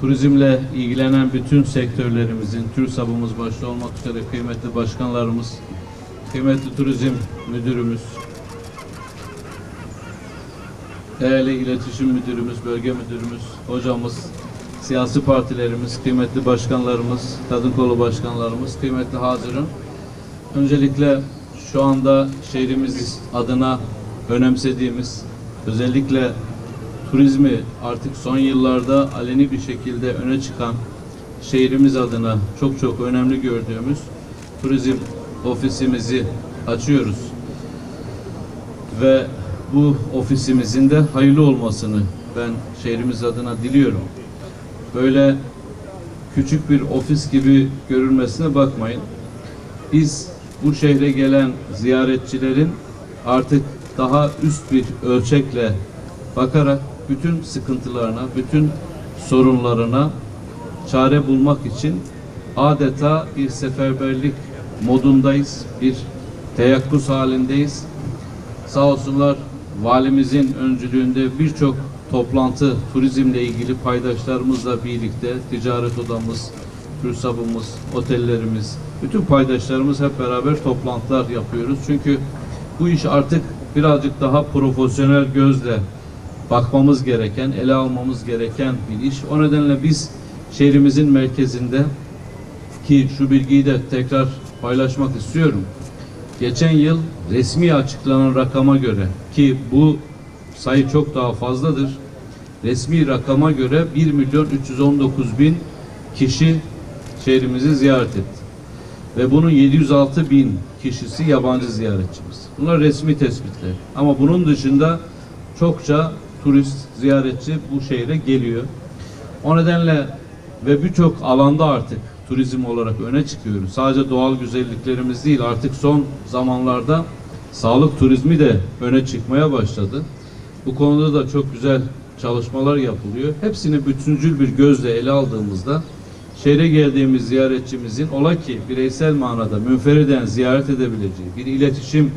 turizmle ilgilenen bütün sektörlerimizin, TÜRSAB'ımız başta olmak üzere kıymetli başkanlarımız, kıymetli turizm müdürümüz, değerli iletişim müdürümüz, bölge müdürümüz, hocamız, siyasi partilerimiz, kıymetli başkanlarımız, kadın kolu başkanlarımız, kıymetli hazırın. Öncelikle şu anda şehrimiz adına önemsediğimiz, özellikle turizmi artık son yıllarda aleni bir şekilde öne çıkan şehrimiz adına çok çok önemli gördüğümüz turizm ofisimizi açıyoruz. Ve bu ofisimizin de hayırlı olmasını ben şehrimiz adına diliyorum. Böyle küçük bir ofis gibi görülmesine bakmayın. Biz bu şehre gelen ziyaretçilerin artık daha üst bir ölçekle bakarak bütün sıkıntılarına, bütün sorunlarına çare bulmak için adeta bir seferberlik modundayız, bir teyakkuz halindeyiz. Sağ olsunlar valimizin öncülüğünde birçok toplantı turizmle ilgili paydaşlarımızla birlikte ticaret odamız, TÜRSAB'ımız, otellerimiz, bütün paydaşlarımız hep beraber toplantılar yapıyoruz. Çünkü bu iş artık birazcık daha profesyonel gözle bakmamız gereken, ele almamız gereken bir iş. O nedenle biz şehrimizin merkezinde ki şu bilgiyi de tekrar paylaşmak istiyorum. Geçen yıl resmi açıklanan rakama göre ki bu sayı çok daha fazladır. Resmi rakama göre 1 milyon 319 bin kişi şehrimizi ziyaret etti. Ve bunun 706 bin kişisi yabancı ziyaretçimiz. Bunlar resmi tespitler. Ama bunun dışında çokça turist, ziyaretçi bu şehre geliyor. O nedenle ve birçok alanda artık turizm olarak öne çıkıyoruz. Sadece doğal güzelliklerimiz değil artık son zamanlarda sağlık turizmi de öne çıkmaya başladı. Bu konuda da çok güzel çalışmalar yapılıyor. Hepsini bütüncül bir gözle ele aldığımızda şehre geldiğimiz ziyaretçimizin ola ki bireysel manada münferiden ziyaret edebileceği, bir iletişim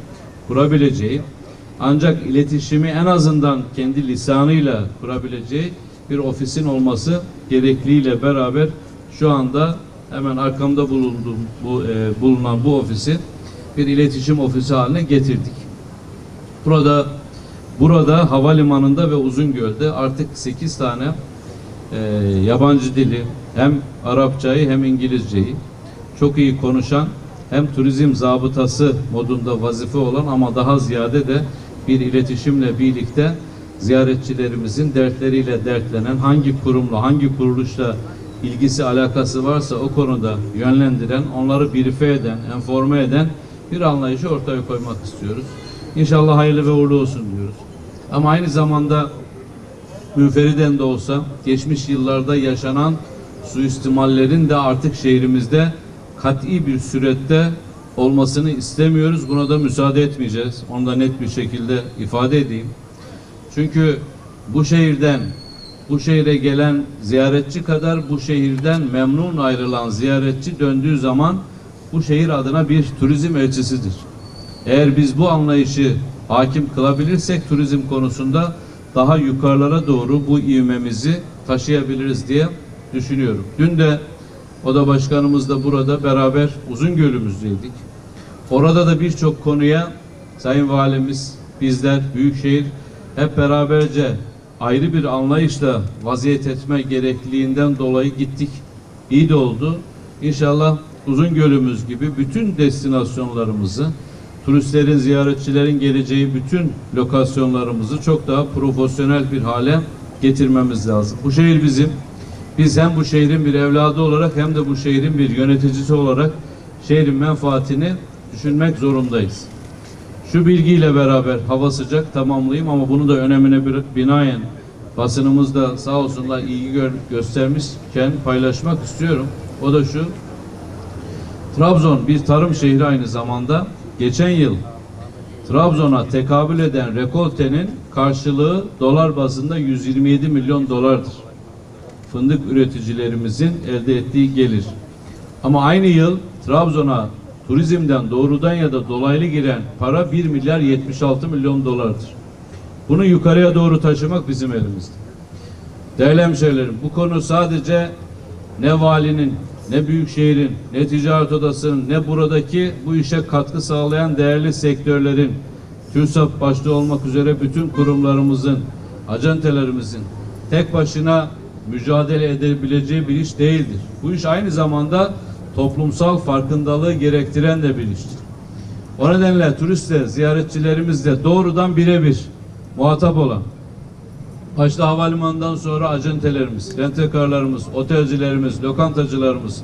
kurabileceği ancak iletişimi en azından kendi lisanıyla kurabileceği bir ofisin olması gerekliğiyle beraber şu anda hemen arkamda bulunduğum bu e, bulunan bu ofisi bir iletişim ofisi haline getirdik. Burada burada havalimanında ve Uzungöl'de artık 8 tane e, yabancı dili hem Arapçayı hem İngilizceyi çok iyi konuşan hem turizm zabıtası modunda vazife olan ama daha ziyade de bir iletişimle birlikte ziyaretçilerimizin dertleriyle dertlenen hangi kurumla hangi kuruluşla ilgisi alakası varsa o konuda yönlendiren, onları birife eden, enforme eden bir anlayışı ortaya koymak istiyoruz. İnşallah hayırlı ve uğurlu olsun diyoruz. Ama aynı zamanda münferiden de olsa geçmiş yıllarda yaşanan suistimallerin de artık şehrimizde kat'i bir surette olmasını istemiyoruz. Buna da müsaade etmeyeceğiz. Onu da net bir şekilde ifade edeyim. Çünkü bu şehirden bu şehre gelen ziyaretçi kadar bu şehirden memnun ayrılan ziyaretçi döndüğü zaman bu şehir adına bir turizm elçisidir. Eğer biz bu anlayışı hakim kılabilirsek turizm konusunda daha yukarılara doğru bu ivmemizi taşıyabiliriz diye düşünüyorum. Dün de Başkanımız da burada beraber Uzungöl'ümüzdeydik. Orada da birçok konuya Sayın Valimiz, bizler, Büyükşehir hep beraberce ayrı bir anlayışla vaziyet etme gerekliliğinden dolayı gittik. İyi de oldu. İnşallah Uzungöl'ümüz gibi bütün destinasyonlarımızı, turistlerin, ziyaretçilerin geleceği bütün lokasyonlarımızı çok daha profesyonel bir hale getirmemiz lazım. Bu şehir bizim. Biz hem bu şehrin bir evladı olarak hem de bu şehrin bir yöneticisi olarak şehrin menfaatini düşünmek zorundayız. Şu bilgiyle beraber hava sıcak tamamlayayım ama bunu da önemine bir binaen basınımız da sağ olsunlar ilgi gö göstermişken paylaşmak istiyorum. O da şu. Trabzon bir tarım şehri aynı zamanda. Geçen yıl Trabzon'a tekabül eden rekoltenin karşılığı dolar bazında 127 milyon dolardır. Fındık üreticilerimizin elde ettiği gelir. Ama aynı yıl Trabzon'a turizmden doğrudan ya da dolaylı giren para 1 milyar 76 milyon dolardır. Bunu yukarıya doğru taşımak bizim elimizde. Değerli hemşehrilerim bu konu sadece ne valinin, ne büyükşehirin, ne ticaret odasının, ne buradaki bu işe katkı sağlayan değerli sektörlerin, TÜRSAP başta olmak üzere bütün kurumlarımızın, acentelerimizin tek başına mücadele edebileceği bir iş değildir. Bu iş aynı zamanda toplumsal farkındalığı gerektiren de bir iştir. O nedenle turistle, ziyaretçilerimizle doğrudan birebir muhatap olan, başta havalimanından sonra acentelerimiz, rentekarlarımız, otelcilerimiz, lokantacılarımız,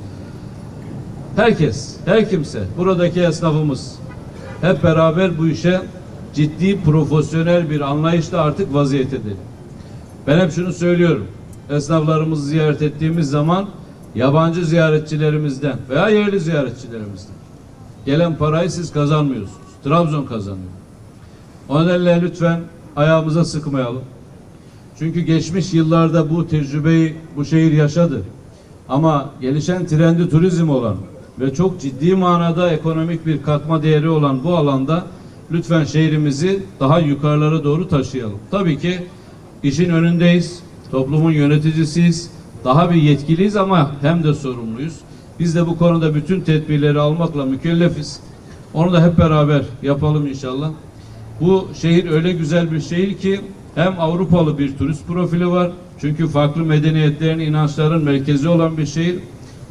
herkes, her kimse, buradaki esnafımız hep beraber bu işe ciddi, profesyonel bir anlayışla artık vaziyettedir. Ben hep şunu söylüyorum. Esnaflarımızı ziyaret ettiğimiz zaman yabancı ziyaretçilerimizden veya yerli ziyaretçilerimizden gelen parayı siz kazanmıyorsunuz. Trabzon kazanıyor. O nedenle lütfen ayağımıza sıkmayalım. Çünkü geçmiş yıllarda bu tecrübeyi bu şehir yaşadı. Ama gelişen trendi turizm olan ve çok ciddi manada ekonomik bir katma değeri olan bu alanda lütfen şehrimizi daha yukarılara doğru taşıyalım. Tabii ki işin önündeyiz. Toplumun yöneticisiyiz. Daha bir yetkiliyiz ama hem de sorumluyuz. Biz de bu konuda bütün tedbirleri almakla mükellefiz. Onu da hep beraber yapalım inşallah. Bu şehir öyle güzel bir şehir ki hem Avrupalı bir turist profili var. Çünkü farklı medeniyetlerin, inançların merkezi olan bir şehir.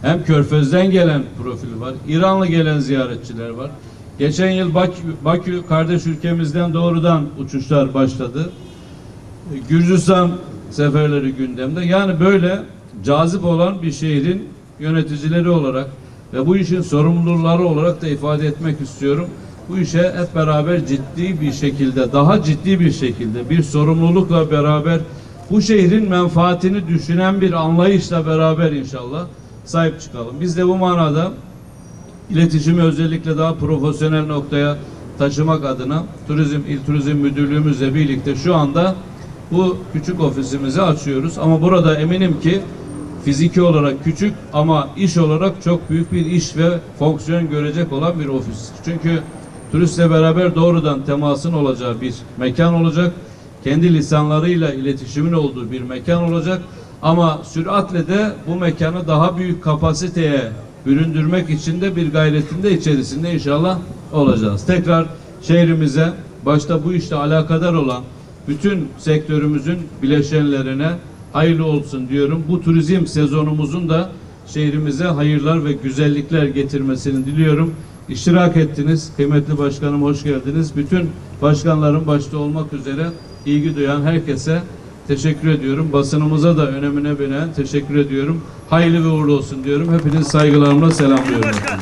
Hem Körfez'den gelen profili var. İranlı gelen ziyaretçiler var. Geçen yıl Bakü, Bakü kardeş ülkemizden doğrudan uçuşlar başladı. Gürcistan seferleri gündemde. Yani böyle cazip olan bir şehrin yöneticileri olarak ve bu işin sorumluları olarak da ifade etmek istiyorum. Bu işe hep beraber ciddi bir şekilde, daha ciddi bir şekilde bir sorumlulukla beraber bu şehrin menfaatini düşünen bir anlayışla beraber inşallah sahip çıkalım. Biz de bu manada iletişimi özellikle daha profesyonel noktaya taşımak adına Turizm İl Turizm Müdürlüğümüzle birlikte şu anda bu küçük ofisimizi açıyoruz. Ama burada eminim ki fiziki olarak küçük ama iş olarak çok büyük bir iş ve fonksiyon görecek olan bir ofis. Çünkü turistle beraber doğrudan temasın olacağı bir mekan olacak. Kendi lisanlarıyla iletişimin olduğu bir mekan olacak. Ama süratle de bu mekanı daha büyük kapasiteye büründürmek için de bir gayretinde içerisinde inşallah olacağız. Tekrar şehrimize başta bu işte alakadar olan bütün sektörümüzün bileşenlerine hayırlı olsun diyorum. Bu turizm sezonumuzun da şehrimize hayırlar ve güzellikler getirmesini diliyorum. İştirak ettiniz. Kıymetli başkanım hoş geldiniz. Bütün başkanların başta olmak üzere ilgi duyan herkese teşekkür ediyorum. Basınımıza da önemine binen teşekkür ediyorum. Hayırlı ve uğurlu olsun diyorum. Hepiniz saygılarımla selamlıyorum. Başkan,